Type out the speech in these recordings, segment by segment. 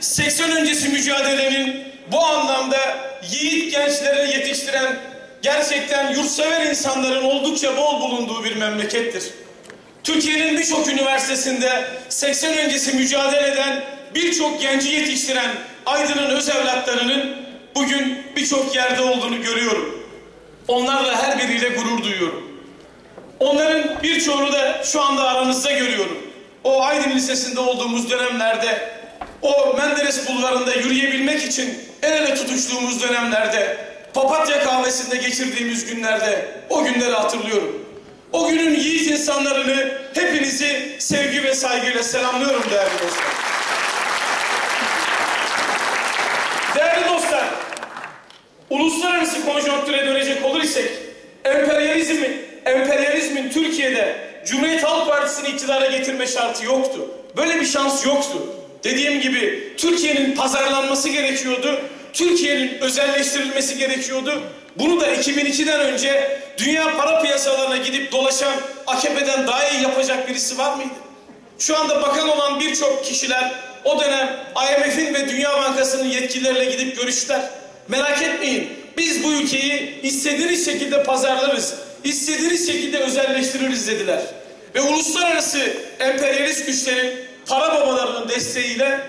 80 öncesi mücadelenin bu anlamda yiğit gençleri yetiştiren gerçekten yurtsever insanların oldukça bol bulunduğu bir memlekettir. Türkiye'nin birçok üniversitesinde 80 öncesi mücadele eden birçok genci yetiştiren Aydın'ın öz evlatlarının bugün birçok yerde olduğunu görüyorum. Onlarla her biriyle gurur duyuyorum. Onların birçoğunu da şu anda aramızda görüyorum. O Aydın Lisesi'nde olduğumuz dönemlerde, o Menderes Bulvarı'nda yürüyebilmek için el ele tutuştuğumuz dönemlerde, Papatya kahvesinde geçirdiğimiz günlerde o günleri hatırlıyorum. O günün yiğit insanlarını hepinizi sevgi ve saygıyla selamlıyorum değerli dostlar. Değerli dostlar, uluslararası konjonktüre dönecek olur isek, emperyalizmin, emperyalizmin Türkiye'de Cumhuriyet Halk Partisi'ni iktidara getirme şartı yoktu. Böyle bir şans yoktu. Dediğim gibi Türkiye'nin pazarlanması gerekiyordu. Türkiye'nin özelleştirilmesi gerekiyordu. Bunu da 2002'den önce dünya para piyasalarına gidip dolaşan AKP'den daha iyi yapacak birisi var mıydı? Şu anda bakan olan birçok kişiler o dönem IMF'in ve Dünya Bankası'nın yetkilileriyle gidip görüştüler. Merak etmeyin biz bu ülkeyi istediğiniz şekilde pazarlarız, istediğiniz şekilde özelleştiririz dediler. Ve uluslararası emperyalist güçlerin para babalarının desteğiyle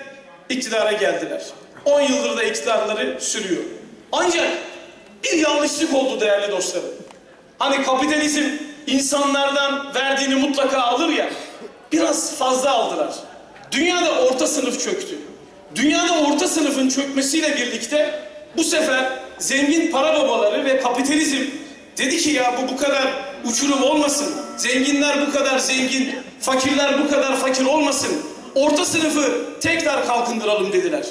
iktidara geldiler. 10 yıldır da iktidarları sürüyor. Ancak bir yanlışlık oldu değerli dostlarım. Hani kapitalizm insanlardan verdiğini mutlaka alır ya, biraz fazla aldılar. Dünyada orta sınıf çöktü. Dünyada orta sınıfın çökmesiyle birlikte bu sefer zengin para babaları ve kapitalizm dedi ki ya bu bu kadar uçurum olmasın. Zenginler bu kadar zengin, fakirler bu kadar fakir olmasın. Orta sınıfı tekrar kalkındıralım dediler.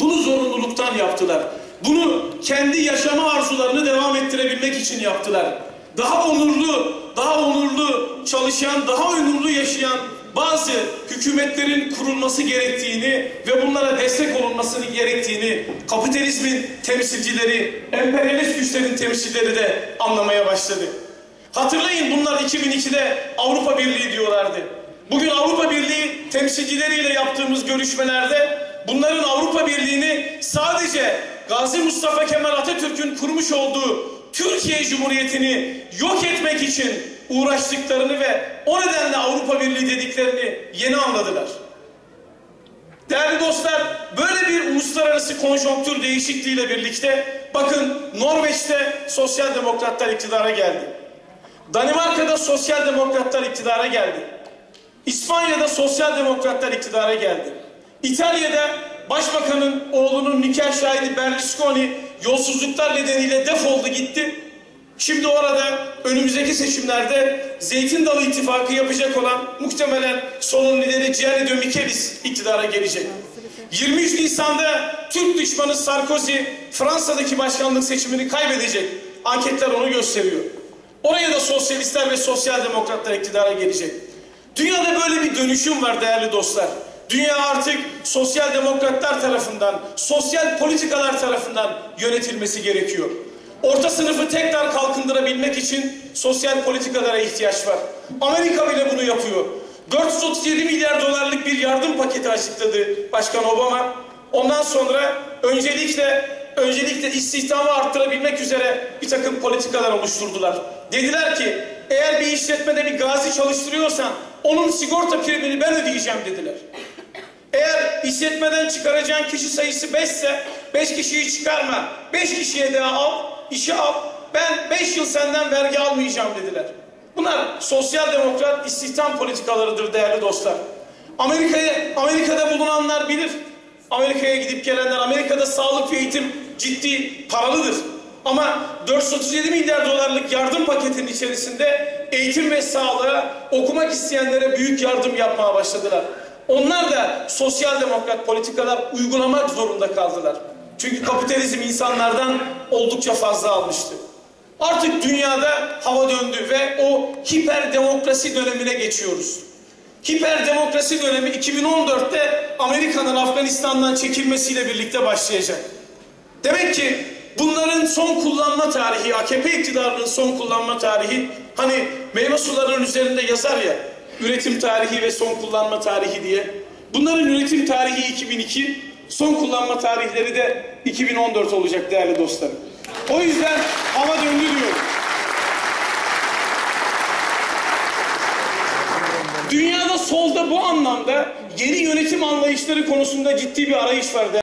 Bunu zorunluluktan yaptılar. Bunu kendi yaşama arzularını devam ettirebilmek için yaptılar. Daha onurlu, daha onurlu çalışan, daha onurlu yaşayan bazı hükümetlerin kurulması gerektiğini ve bunlara destek olunmasını gerektiğini kapitalizmin temsilcileri, emperyalist güçlerin temsilcileri de anlamaya başladı. Hatırlayın bunlar 2002'de Avrupa Birliği diyorlardı. Bugün Avrupa Birliği temsilcileriyle yaptığımız görüşmelerde bunların Avrupa Birliği'ni sadece Gazi Mustafa Kemal Atatürk'ün kurmuş olduğu Türkiye Cumhuriyeti'ni yok etmek için uğraştıklarını ve o nedenle Avrupa Birliği dediklerini yeni anladılar. Değerli dostlar, böyle bir uluslararası konjonktür değişikliğiyle birlikte bakın Norveç'te sosyal demokratlar iktidara geldi. Danimarka'da sosyal demokratlar iktidara geldi. İspanya'da sosyal demokratlar iktidara geldi. İtalya'da başbakanın oğlunun nikah şahidi Berlusconi yolsuzluklar nedeniyle defoldu gitti. Şimdi orada önümüzdeki seçimlerde Zeytin Dalı İttifakı yapacak olan muhtemelen solun lideri Gianni de Michelis iktidara gelecek. 23 Nisan'da Türk düşmanı Sarkozy Fransa'daki başkanlık seçimini kaybedecek. Anketler onu gösteriyor. Oraya da sosyalistler ve sosyal demokratlar iktidara gelecek. Dünyada böyle bir dönüşüm var değerli dostlar. Dünya artık sosyal demokratlar tarafından, sosyal politikalar tarafından yönetilmesi gerekiyor. Orta sınıfı tekrar kalkındırabilmek için sosyal politikalara ihtiyaç var. Amerika bile bunu yapıyor. 437 milyar dolarlık bir yardım paketi açıkladı Başkan Obama. Ondan sonra öncelikle öncelikle istihdamı arttırabilmek üzere bir takım politikalar oluşturdular. Dediler ki eğer bir işletmede bir gazi çalıştırıyorsan onun sigorta primini ben ödeyeceğim dediler. Eğer işletmeden çıkaracağın kişi sayısı 5 ise 5 kişiyi çıkarma. 5 kişiye daha al, işe al. Ben 5 yıl senden vergi almayacağım dediler. Bunlar sosyal demokrat istihdam politikalarıdır değerli dostlar. Amerika'ya Amerika'da bulunanlar bilir. Amerika'ya gidip gelenler Amerika'da sağlık ve eğitim ciddi paralıdır. Ama 437 milyar dolarlık yardım paketinin içerisinde eğitim ve sağlığa okumak isteyenlere büyük yardım yapmaya başladılar. Onlar da sosyal demokrat politikalar uygulamak zorunda kaldılar. Çünkü kapitalizm insanlardan oldukça fazla almıştı. Artık dünyada hava döndü ve o hiper demokrasi dönemine geçiyoruz. Hiper demokrasi dönemi 2014'te Amerika'nın Afganistan'dan çekilmesiyle birlikte başlayacak. Demek ki bunların son kullanma tarihi, AKP iktidarının son kullanma tarihi hani meyve sularının üzerinde yazar ya üretim tarihi ve son kullanma tarihi diye. Bunların üretim tarihi 2002, son kullanma tarihleri de 2014 olacak değerli dostlarım. O yüzden hava döndü diyorum. Dünyada solda bu anlamda yeni yönetim anlayışları konusunda ciddi bir arayış var.